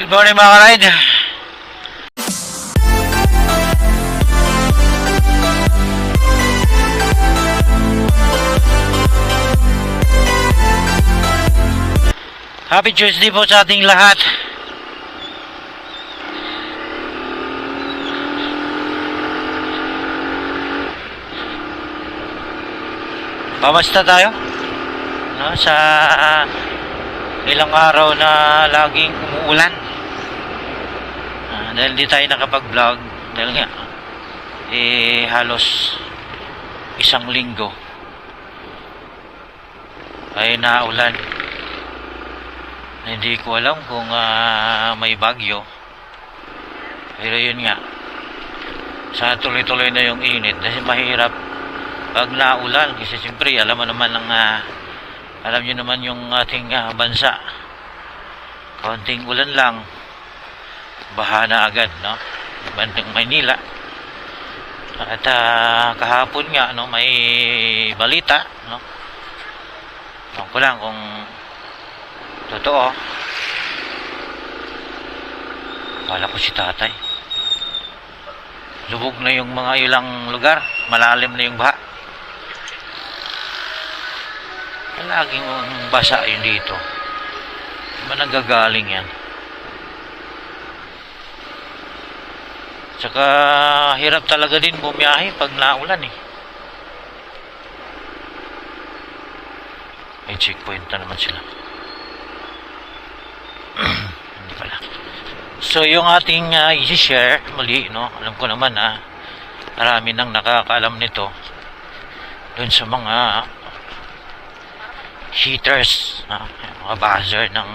Good morning mga ka-ride. Happy Tuesday po sa ating lahat. Pamasta tayo? No, sa ilang araw na laging umuulan. Ah, dahil di tayo nakapag-vlog dahil nga eh halos isang linggo ay naulan. Hindi ko alam kung ah, may bagyo. Pero yun nga. Sa tuloy-tuloy na yung init kasi mahirap pag naulan kasi siyempre alam mo naman ang ah, alam niyo naman yung ating ah, bansa. Kaunting ulan lang baha na agad, no? Bandang Maynila. At ah, kahapon nga no may balita, no? Ewan ko lang kung totoo. Wala ko si tatay. Lubog na yung mga ilang lugar. Malalim na yung baha. Laging basa yun dito. Ba nagagaling yan? Tsaka hirap talaga din bumiyahe pag naulan eh. May checkpoint na naman sila. Hindi pala. So yung ating uh, i-share muli, no? Alam ko naman na marami nang nakakaalam nito dun sa mga heaters, no? mga buzzer ng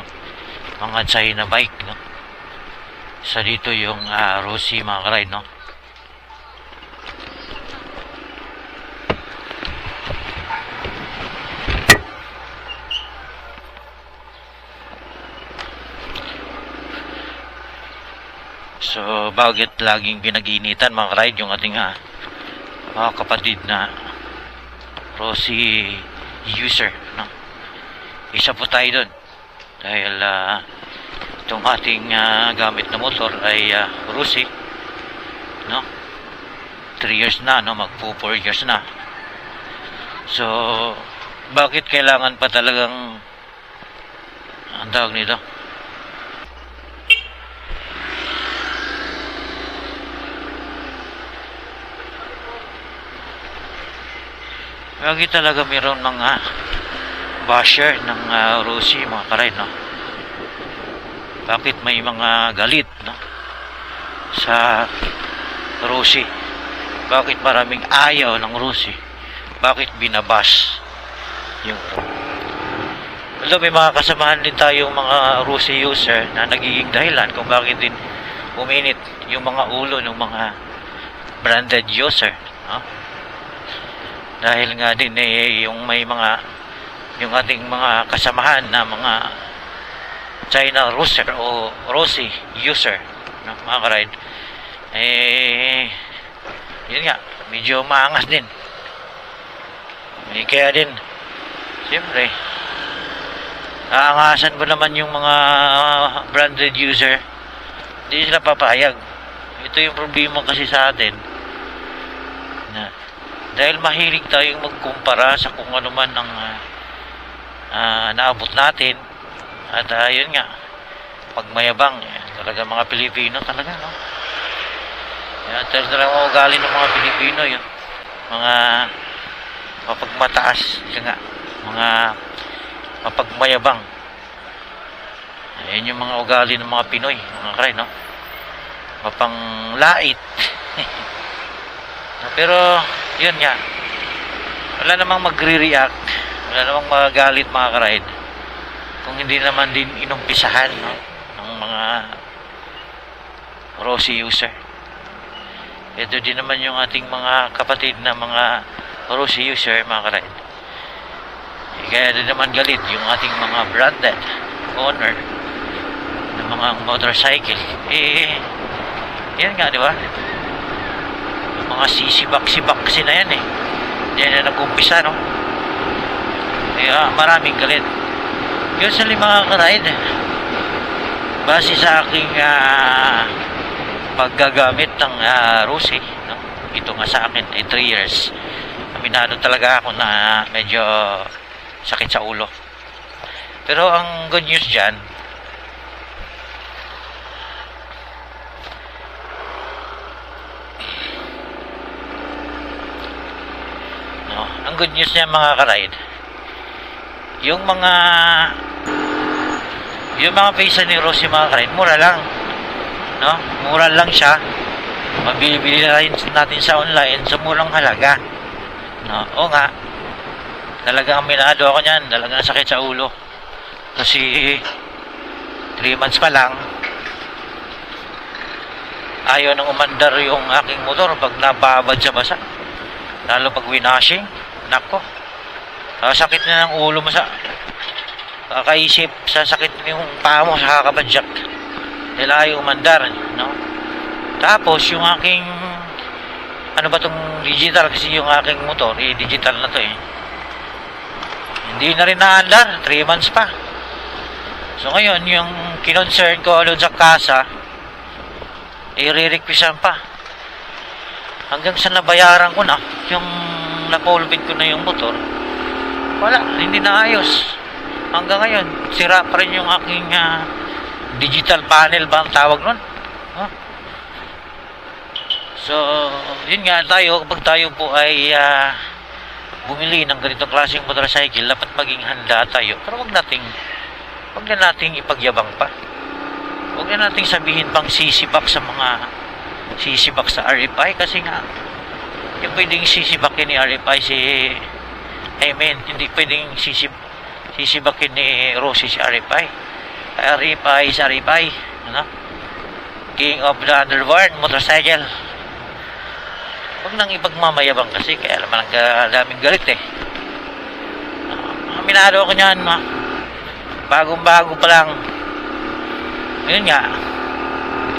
mga China bike, no? Sa dito yung uh, Rossi mga karide, no? So, bakit laging pinag-iinitan mga karide yung ating ah, mga kapatid na Rossi user, no? Isa po tayo doon. Dahil ah, itong ating ah, gamit na motor ay uh, Rossi, no? 3 years na, no? Magpo 4 years na. So, bakit kailangan pa talagang ang tawag nito? Lagi talaga mayroon mga basher ng uh, Rossi, mga karay, no? Bakit may mga galit, no? Sa Rossi. Bakit maraming ayaw ng Rossi? Bakit binabas yung Although may mga kasamahan din tayong mga Rossi user na nagiging dahilan kung bakit din uminit yung mga ulo ng mga branded user, no? dahil nga din eh, yung may mga yung ating mga kasamahan na mga China Russer o Rossi user no, mga karide. Eh yun nga medyo maangas din. Eh, kaya din siyempre naangasan ba naman yung mga branded user. Hindi sila papayag. Ito yung problema kasi sa atin na dahil mahilig tayong magkumpara sa kung ano man ang ah, naabot natin at uh, nga. Pag mayabang eh, talaga mga Pilipino talaga no? Yan talaga ugali ng mga Pilipino yun. Mga mapagmataas yun nga. Mga mapagmayabang. Yan yung mga ugali ng mga Pinoy mga kray no? Mapanglait. Pero yun nga. Wala namang magre-react. Wala namang magagalit mga karide kung hindi naman din inumpisahan no, ng mga Rossi user ito din naman yung ating mga kapatid na mga Rossi user mga eh, kaya din naman galit yung ating mga branded owner ng mga motorcycle eh yan nga di ba mga sisibak-sibak kasi na yan eh. Yan na nag-umpisa, no? Kaya maraming galit. Lima mga karide. base sa aking ah, paggagamit ng uh, Rusi, no? ito nga sa akin ay 3 years. Aminado talaga ako na medyo sakit sa ulo. Pero ang good news dyan, no, ang good news niya mga karide, yung mga yung mga pisa ni Rosie mga karide, mura lang. No? Mura lang siya. Mabili-bili na rin natin sa online sa murang halaga. No? O nga, talagang aminado ako niyan. Talagang sakit sa ulo. Kasi 3 months pa lang, ayaw nang umandar yung aking motor pag nababad sa basa. Lalo pag winashing, nako. Ah, sakit na ng ulo mo sa kakaisip sa sakit yung paa mo sa kakabadyak. Dahil ayaw umandar, no? Tapos yung aking ano ba tong digital kasi yung aking motor, eh, digital na to eh. Hindi na rin naandar, 3 months pa. So ngayon, yung kinonsern ko doon sa kasa, i-re-requisan pa. Hanggang sa nabayaran ko na, yung napolbid ko na yung motor, wala, hindi na ayos. Hanggang ngayon, sira pa rin yung aking ah, digital panel ba ang tawag nun? Huh? So, yun nga tayo, kapag tayo po ay ah, bumili ng ganitong klaseng motorcycle, dapat maging handa tayo. Pero wag nating, wag na nating ipagyabang pa. Huwag na nating sabihin pang sisibak sa mga sisibak sa RFI kasi nga yung pwedeng sisibakin ni RFI si I mean, hindi pwedeng sisib sisibakin ni Rosie si RFI. RFI is RFI. Ano? King of the underworld motorcycle. Huwag nang ipagmamayabang kasi kaya naman ang daming galit eh. Uh, aminado ako niyan, ma. Bagong-bago pa lang. Yun nga.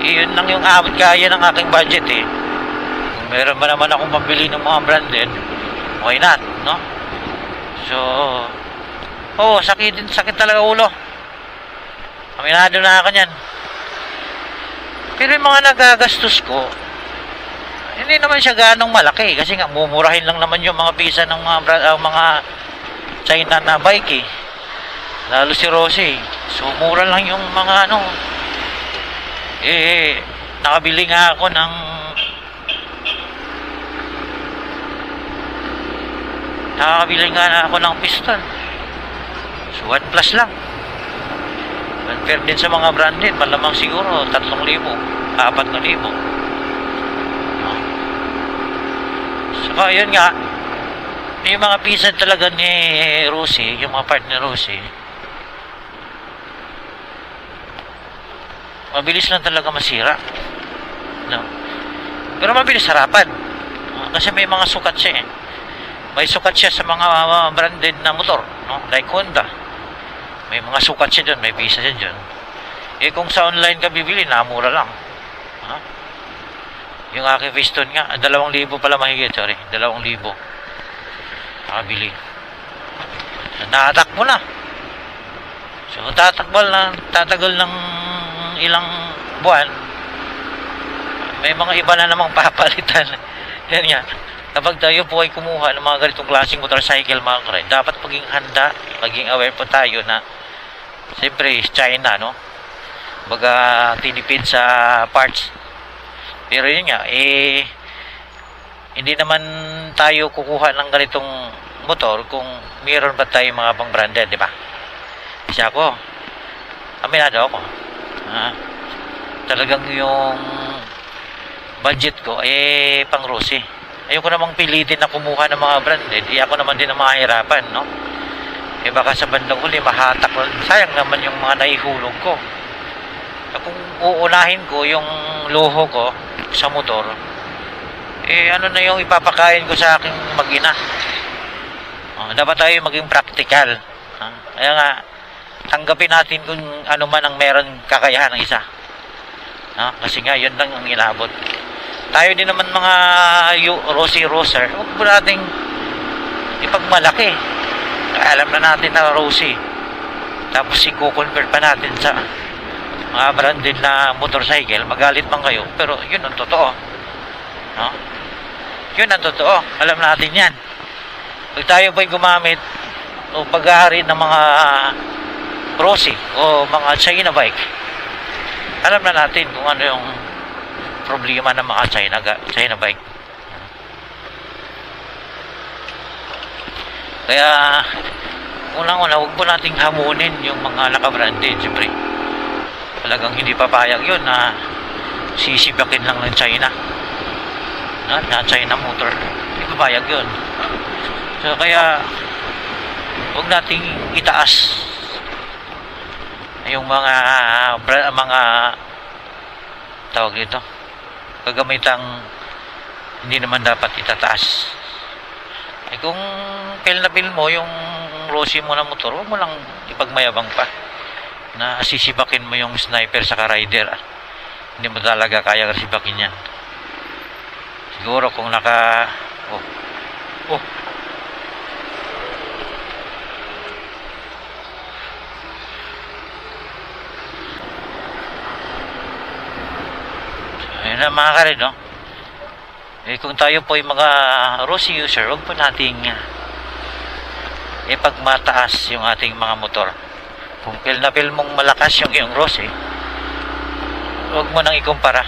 Yun lang yung abot kaya ng aking budget eh. Meron ba naman akong pambili ng mga branded, why not, no? So, oh, sakit din, sakit talaga ulo. Aminado na ako niyan. Pero yung mga nagagastos ko, hindi naman siya ganong malaki kasi nga mumurahin lang naman yung mga pisa ng mga ah, mga China na bike eh. Lalo si Rosie. So lang yung mga ano. Eh nakabili nga ako ng Nakakabili nga na ako ng piston. So, 1 plus lang. Compare din sa mga branded, malamang siguro 3,000, 4,000. No? Saka, yun nga, yung mga pisan talaga ni Rosie, yung mga part ni Rosie, mabilis lang talaga masira. No? Pero mabilis harapan. Kasi may mga sukat siya eh may sukat siya sa mga branded na motor, no? Like Honda. May mga sukat siya dyan, may visa siya dyan. Eh kung sa online ka bibili, namura lang. Ha? Yung aking piston nga, dalawang libo pala mahigit, sorry. Dalawang libo. Nakabili. Natatakbo na. So, tatakbal na, tatagal ng ilang buwan. May mga iba na namang papalitan. Yan nga kapag tayo po ay kumuha ng mga ganitong klaseng motorcycle mga kare, dapat maging handa, maging aware po tayo na siyempre China, no? Baga tinipid sa parts. Pero yun nga, eh, hindi naman tayo kukuha ng ganitong motor kung mayroon pa tayo mga pang branded, di ba? Kasi ako, aminado ako. Ah, talagang yung budget ko, eh, pang Rossi ayoko namang pilitin na kumuha ng mga branded, eh, ako naman din ang mahirapan, no? Eh baka sa bandang huli, mahatak. Sayang naman yung mga naihulog ko. Eh, kung uunahin ko yung luho ko sa motor, eh ano na yung ipapakain ko sa aking magina. Oh, dapat tayo maging practical. Ha? Kaya nga, tanggapin natin kung ano man ang meron kakayahan ng isa. Ha? Kasi nga, yun lang ang inabot tayo din naman mga Rosy Roser, huwag po nating ipagmalaki. Alam na natin na Rosy. Tapos i-convert pa natin sa mga branded na motorcycle, magalit man kayo, pero yun ang totoo. No? Yun ang totoo. Alam natin yan. Pag tayo po'y gumamit o pag-aari ng mga Rossi o mga China bike, alam na natin kung ano yung problema ng mga China, China bike. Kaya, unang-una, huwag po nating hamunin yung mga naka-branded, siyempre. Talagang hindi papayag yun na sisibakin lang ng China. Na, na China motor. Hindi papayag yun. So, kaya, huwag nating itaas yung mga bra- mga tawag dito kagamitang hindi naman dapat itataas. Eh kung pil na pil mo yung Rossi mo na motor huwag mo lang ipagmayabang pa na sisibakin mo yung sniper sa rider hindi mo talaga kaya sibakin yan. Siguro kung naka oh oh Ayun na mga karin, no? Eh, kung tayo po yung mga Rossi user, huwag po nating uh, ipagmataas yung ating mga motor. Kung feel na mong malakas yung iyong Rossi, huwag mo nang ikumpara.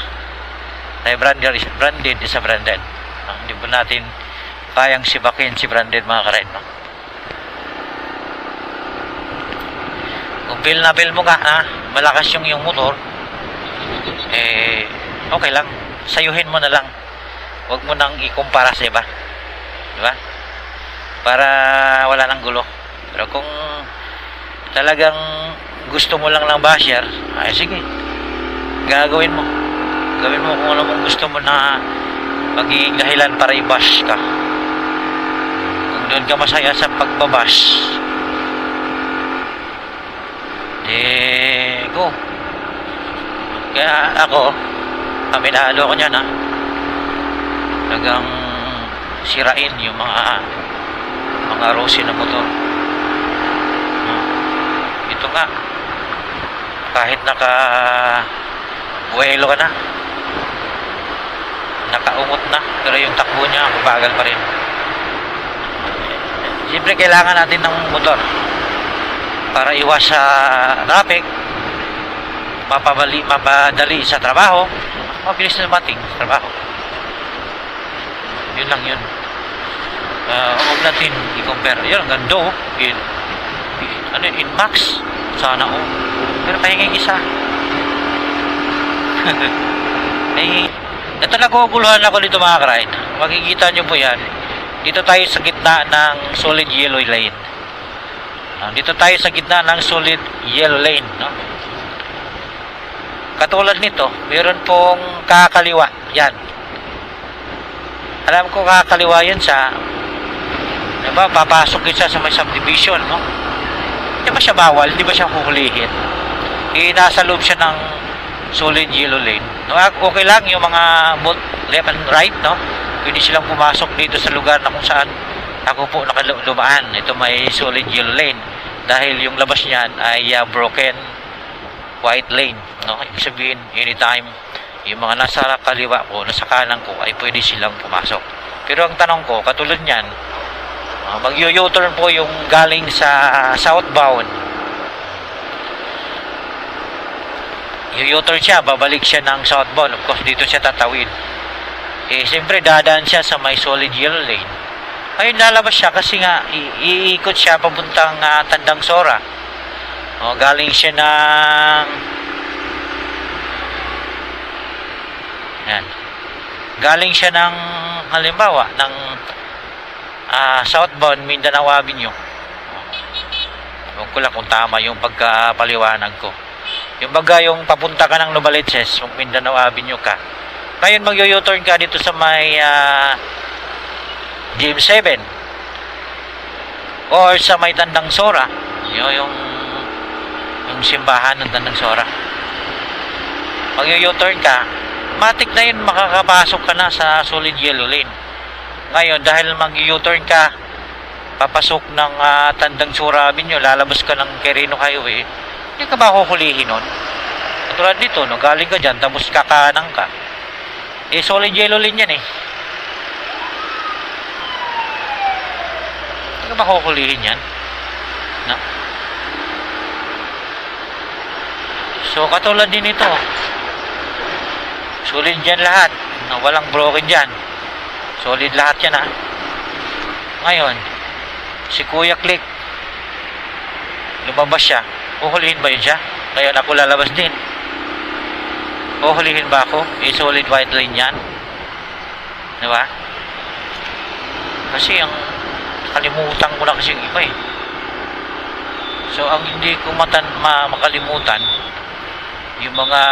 Dahil branded, branded is a branded. No? Hindi po natin kayang sibakin si branded mga karin, no? Kung feel na mo ka, ha, malakas yung iyong motor, eh, okay lang. Sayuhin mo na lang. Huwag mo nang ikumpara sa iba. Di ba? Para wala nang gulo. Pero kung talagang gusto mo lang ng basher, ay sige. Gagawin mo. Gawin mo kung ano mong gusto mo na magiging dahilan para i-bash ka. Kung doon ka masaya sa pagbabash, eh, go. Kaya ako, aminado ako niyan ha. Talagang sirain yung mga mga Rossi na motor. No? Ito nga, kahit naka buwelo ka na, nakaungot na, pero yung takbo niya, mabagal pa rin. Siyempre, kailangan natin ng motor para iwas sa traffic, mapabali, mapadali sa trabaho, mabilis na dumating sa trabaho. Yun lang yun. Uh, huwag natin i-compare. Yun, ang ganda oh. In, in, ano, in max. Sana oh. Pero pahinging isa. eh, ito naguguluhan ako dito mga karide. Makikita nyo po yan. Dito tayo sa gitna ng solid yellow lane. Ah, dito tayo sa gitna ng solid yellow lane. No? Katulad nito, meron pong kakaliwa. Yan. Alam ko kakaliwa yan sa diba, papasok yun siya sa may subdivision, no? Hindi ba siya bawal? Hindi ba siya huhulihin? Eh, nasa loob siya ng solid yellow lane. No, ah, okay lang yung mga both left and right, no? Pwede silang pumasok dito sa lugar na kung saan ako po nakalumaan. Ito may solid yellow lane. Dahil yung labas niyan ay ah, broken white lane. No? Ibig sabihin, anytime, yung mga nasa kaliwa ko, nasa kanan ko, ay pwede silang pumasok. Pero ang tanong ko, katulad niyan, uh, mag-u-turn po yung galing sa southbound. U-turn siya, babalik siya ng southbound. Of course, dito siya tatawid. Eh, siyempre, dadaan siya sa may solid yellow lane. Ayun, lalabas siya kasi nga, iikot siya papuntang ah, Tandang Sora. O, galing siya ng... Yan. Galing siya ng, halimbawa, ng ah, southbound Mindanao Avenue. Ewan ko lang kung tama yung pagkapaliwanag ko. Yung baga yung papunta ka ng Novaliches, yung Mindanao Avenue ka. Ngayon mag-u-turn ka dito sa may ah, GM7 or sa may Tandang Sora. Yun, yung yung simbahan ng Tandang Sora. Pag u-turn ka, matik na yun makakapasok ka na sa solid yellow lane. Ngayon, dahil mag u-turn ka, papasok ng ah, Tandang Sora Avenue, lalabas ka ng Quirino Highway, hindi ka ba kukulihin nun? Tulad nito, no, galing ka dyan, tapos kakanang ka. Eh, solid yellow lane yan eh. Hindi ka makukulihin yan. So, katulad din ito. Solid dyan lahat. No, walang broken dyan. Solid lahat yan ha. Ngayon, si Kuya Click, lumabas siya. Uhulihin ba yun siya? Ngayon ako lalabas din. Uhulihin ba ako? Eh, solid white line yan. Di ba? Kasi ang kalimutan ko na kasi yung iba eh. So, ang hindi ko matan, ma, makalimutan, yung mga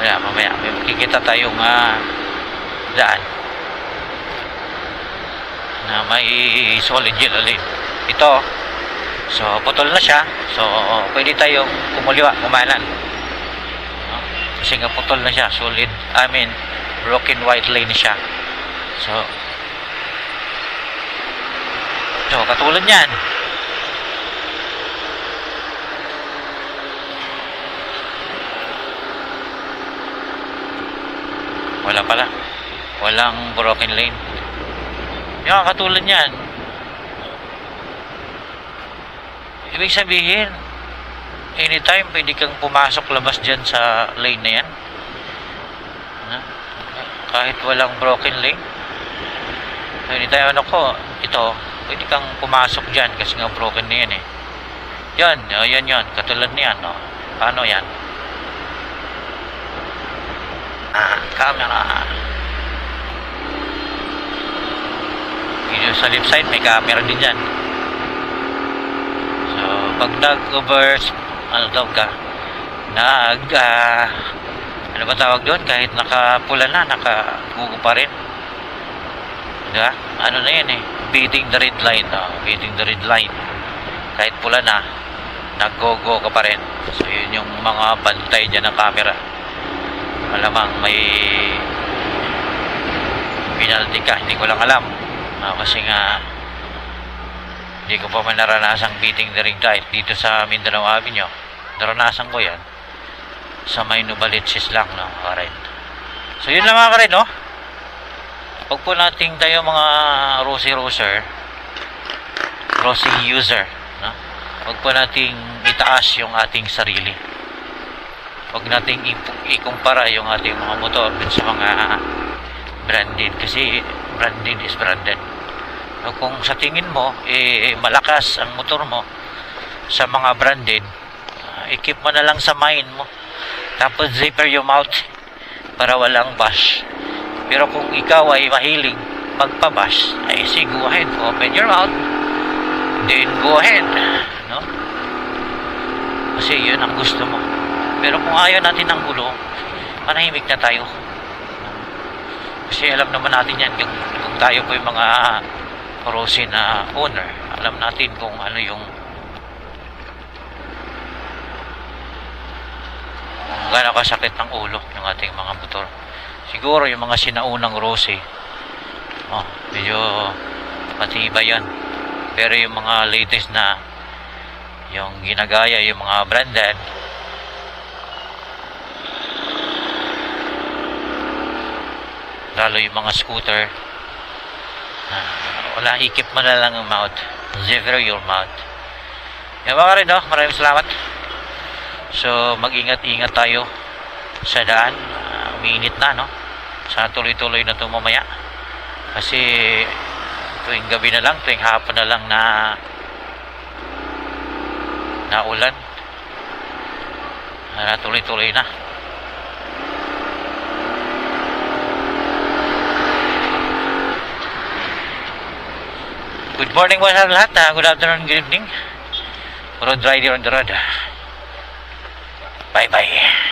Kaya mamaya may makikita tayong ah, daan na may solid yellow lane. Ito, so putol na siya. So pwede tayong kumuliwa, kumanan. No? Kasi nga putol na siya, solid, I mean, broken white lane siya. So, so katulad niyan. Wala pala. Walang broken lane. Yung katulad niyan. Ibig sabihin, anytime pwede kang pumasok labas dyan sa lane na yan. Kahit walang broken lane. Anytime ano ko, ito, pwede kang pumasok dyan kasi nga broken na yan eh. Yan, oh, yan yan, katulad niyan. No? Paano yan? Ah, camera. Yung sa left side, may camera din dyan. So, pag nag-over, ano daw ka, nag, ah, ano ba tawag doon? Kahit nakapula na, nakagugo pa rin. Diba? Ano na yan eh, beating the red line. Oh, beating the red line. Kahit pula na, nag-go-go ka pa rin. So, yun yung mga bantay dyan ng camera. Malamang may penalty ka, hindi ko lang alam. Ah, kasi nga hindi ko pa man naranasang beating the ring light dito sa Mindanao Avenue. Naranasan ko yan sa may Nubalitsis lang, no, Karen. So, yun lang mga Karen, no? Huwag po nating tayo mga Rosy Roser, Rosy user, no? Huwag po nating itaas yung ating sarili. Huwag nating ikumpara yung ating mga motor sa mga branded kasi branded is branded. So, kung sa tingin mo eh, malakas ang motor mo sa mga branded, uh, i-keep mo na lang sa mind mo. Tapos zipper yung mouth para walang bash. Pero kung ikaw ay mahilig magpabash, ay say go ahead, open your mouth. Then go ahead. No? Kasi yun ang gusto mo. Pero kung ayaw natin ng gulo, manahimik na tayo. Kasi alam naman natin yan kung, kung tayo po yung mga Rossi na owner. Alam natin kung ano yung kung gaano kasakit ng ulo ng ating mga motor. Siguro yung mga sinaunang Rossi, oh, medyo matibay yan. Pero yung mga latest na yung ginagaya, yung mga branded, lalo yung mga scooter ah, wala ikip mo na lang ang mouth. Zero your mouth. Yan mga rin no? Maraming salamat. So mag ingat ingat tayo sa daan umiinit na no sana tuloy tuloy na ito mamaya kasi tuwing gabi na lang tuwing hapon na lang na na ulan na tuloy tuloy na Good morning mga lahat. ah. Good afternoon, good evening. Road rider on the road. Bye-bye.